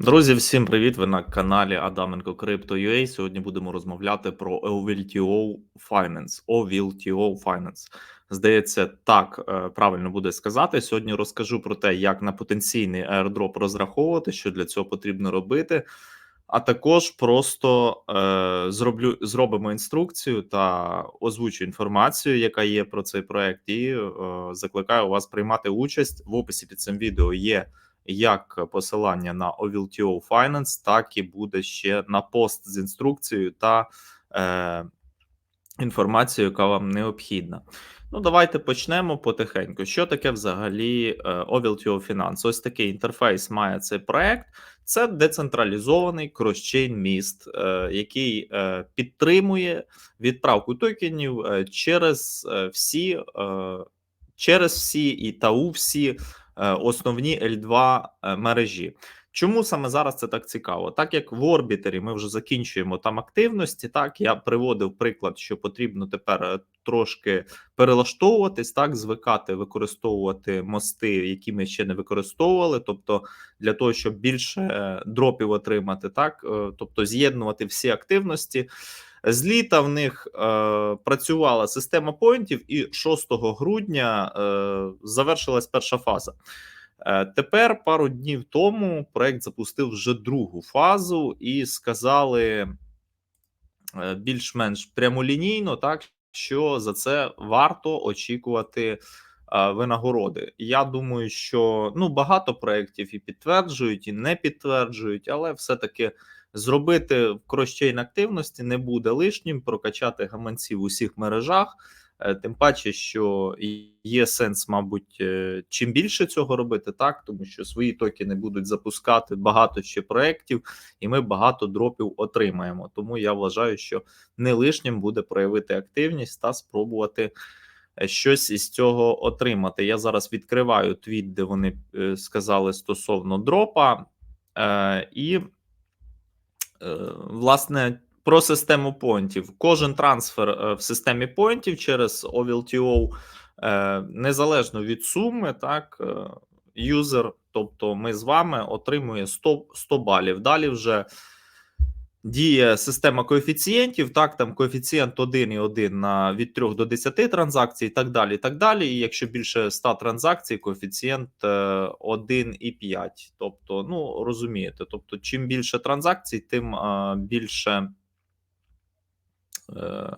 Друзі, всім привіт! Ви на каналі Адаменко Crypto.ua. Сьогодні будемо розмовляти про OVLTO Finance. OVLTO Finance. Здається, так е, правильно буде сказати. Сьогодні розкажу про те, як на потенційний airdrop розраховувати, що для цього потрібно робити. А також просто е, зроблю зробимо інструкцію та озвучу інформацію, яка є про цей проект, і е, закликаю вас приймати участь в описі під цим відео. Є як посилання на OVLTO Finance, так і буде ще на пост з інструкцією та е, інформацією, яка вам необхідна. Ну, давайте почнемо потихеньку. Що таке взагалі е, OVLTO Finance? Ось такий інтерфейс має цей проект. Це децентралізований кросчейн міст, е, який е, підтримує відправку токенів е, через е, всі е, через всі і та у всі Е, основні L2 е, мережі. Чому саме зараз це так цікаво? Так як в орбітері ми вже закінчуємо там активності, так я приводив приклад, що потрібно тепер е, трошки перелаштовуватись, так звикати використовувати мости, які ми ще не використовували. Тобто для того, щоб більше дропів отримати, так тобто з'єднувати всі активності. З літа в них е, працювала система поінтів, і 6 грудня е, завершилась перша фаза. Е, Тепер пару днів тому проект запустив вже другу фазу, і сказали е, більш-менш прямолінійно, так що за це варто очікувати. Е, винагороди. Я думаю, що ну багато проєктів і підтверджують, і не підтверджують, але все-таки Зробити в кросчейн активності не буде лишнім, прокачати гаманці в усіх мережах. Е, тим паче, що є сенс, мабуть, е, чим більше цього робити, так тому що свої токени будуть запускати багато ще проєктів, і ми багато дропів отримаємо. Тому я вважаю, що не лишнім буде проявити активність та спробувати щось із цього отримати. Я зараз відкриваю твіт, де вони сказали стосовно дропа, і Е, власне, про систему понтів. Кожен трансфер е, в системі понтів через OVLTO, е, незалежно від суми, так, юзер, тобто ми з вами отримує 100 100 балів. Далі вже діє система коефіцієнтів, так, там коефіцієнт 1,1 на від 3 до 10 транзакцій, і так далі. І так далі. І якщо більше 100 транзакцій, коефіцієнт 1,5. Е, тобто, ну розумієте, тобто, чим більше транзакцій, тим більше. Е,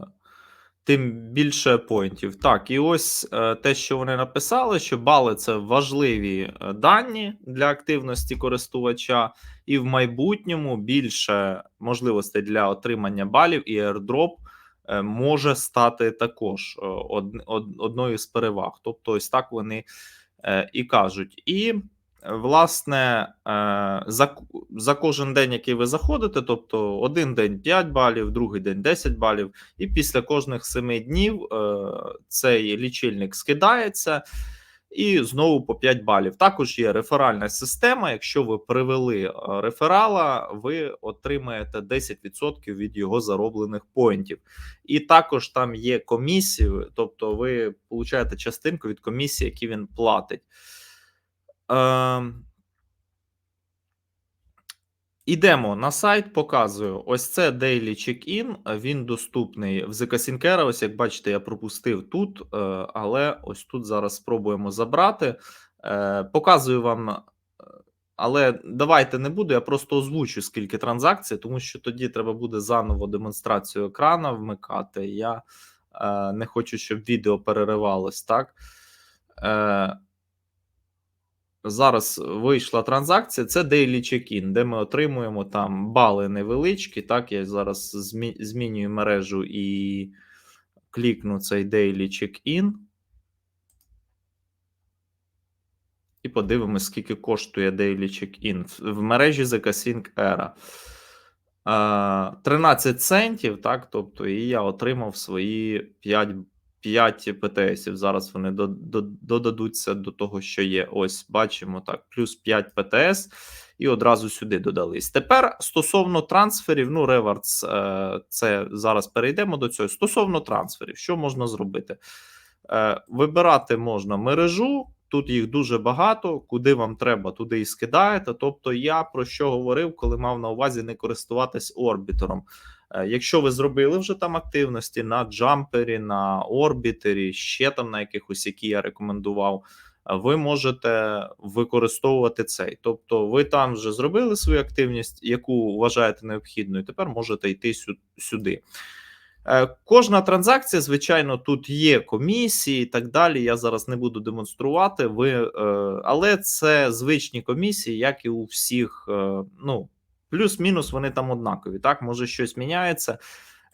Тим більше поінтів. Так, і ось е, те, що вони написали, що бали це важливі е, дані для активності користувача, і в майбутньому більше можливостей для отримання балів і airdrop е, може стати також од, од, одною з переваг. Тобто, ось так вони і кажуть. І Власне, е, за за кожен день, який ви заходите, тобто один день 5 балів, другий день 10 балів, і після кожних 7 днів е, цей лічильник скидається і знову по 5 балів. Також є реферальна система. Якщо ви привели е, реферала, ви отримаєте 10% від його зароблених поінтів. І також там є комісії, тобто ви получаєте частинку від комісії, які він платить. Ем, Ідемо на сайт, показую. Ось це Daily Check-in. Він доступний в ZK Ось як бачите, я пропустив тут, е, але ось тут зараз спробуємо забрати. Е, показую вам, е, але давайте не буду. Я просто озвучу скільки транзакцій, тому що тоді треба буде заново демонстрацію екрана вмикати. Я не хочу, щоб відео переривалось так. Зараз вийшла транзакція, це Daily Check-in, де ми отримуємо там бали невеличкі. Так, я зараз змі... змінюю мережу і клікну цей Daily Check-in. І подивимось, скільки коштує Daily Check-in. В мережі ZK Era. 13 центів, так, тобто, і я отримав свої 5 5 ПТСів. Зараз вони додадуться до того, що є. Ось бачимо так, плюс 5 ПТС, і одразу сюди додались. Тепер стосовно трансферів, ну, реверс, це зараз перейдемо до цього. Стосовно трансферів, що можна зробити? Е, вибирати можна мережу. Тут їх дуже багато. Куди вам треба, туди і скидаєте. Тобто, я про що говорив, коли мав на увазі не користуватись орбітером. Е, Якщо ви зробили вже там активності на джампері, на орбітері, ще там на якихось, які я рекомендував, е, ви можете використовувати цей. Тобто, ви там вже зробили свою активність, яку вважаєте необхідною. Тепер можете йти сюди. Е, Кожна транзакція, звичайно, тут є комісії і так далі. Я зараз не буду демонструвати. Ви, е, але це звичні комісії, як і у всіх. е, Ну, плюс-мінус вони там однакові. Так, може щось міняється.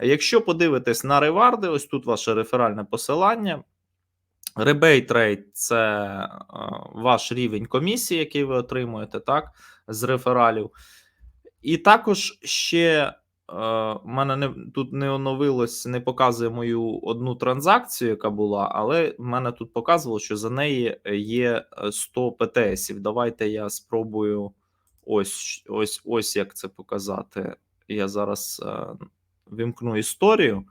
Якщо подивитись на реварди, ось тут ваше реферальне посилання. Rebate rate – це ваш рівень комісії, який ви отримуєте, так, з рефералів. І також ще е, в мене не тут не оновилось, не показує мою одну транзакцію, яка була, але в мене тут показувало, що за неї є е, 100 ПТСів. Давайте я спробую ось ось ось як це показати. Я зараз е, вимкну історію.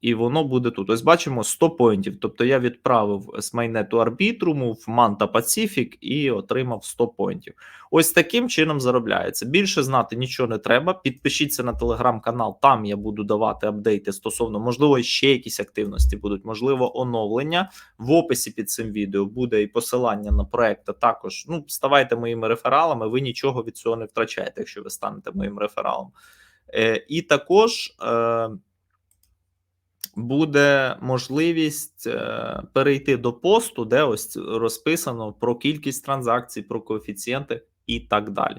І воно буде тут. Ось бачимо 100 поінтів. Тобто я відправив з майнету арбітруму в Манта Пацифік і отримав 100 поінтів. Ось таким чином заробляється. Більше знати нічого не треба. Підпишіться на телеграм-канал, там я буду давати апдейти стосовно, можливо, ще якісь активності будуть, можливо, оновлення. В описі під цим відео буде і посилання на проект. Також ну, ставайте моїми рефералами. Ви нічого від цього не втрачаєте, якщо ви станете моїм рефералом. Е, і також. Е, буде можливість е, перейти до посту, де ось розписано про кількість транзакцій, про коефіцієнти і так далі.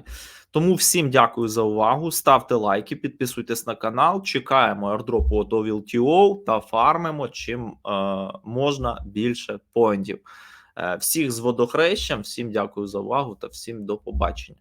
Тому всім дякую за увагу. Ставте лайки, підписуйтесь на канал. Чекаємо airdropу от OVLTO та фармимо чим е, можна більше поінтів. Е, всіх з водохрещем, всім дякую за увагу та всім до побачення.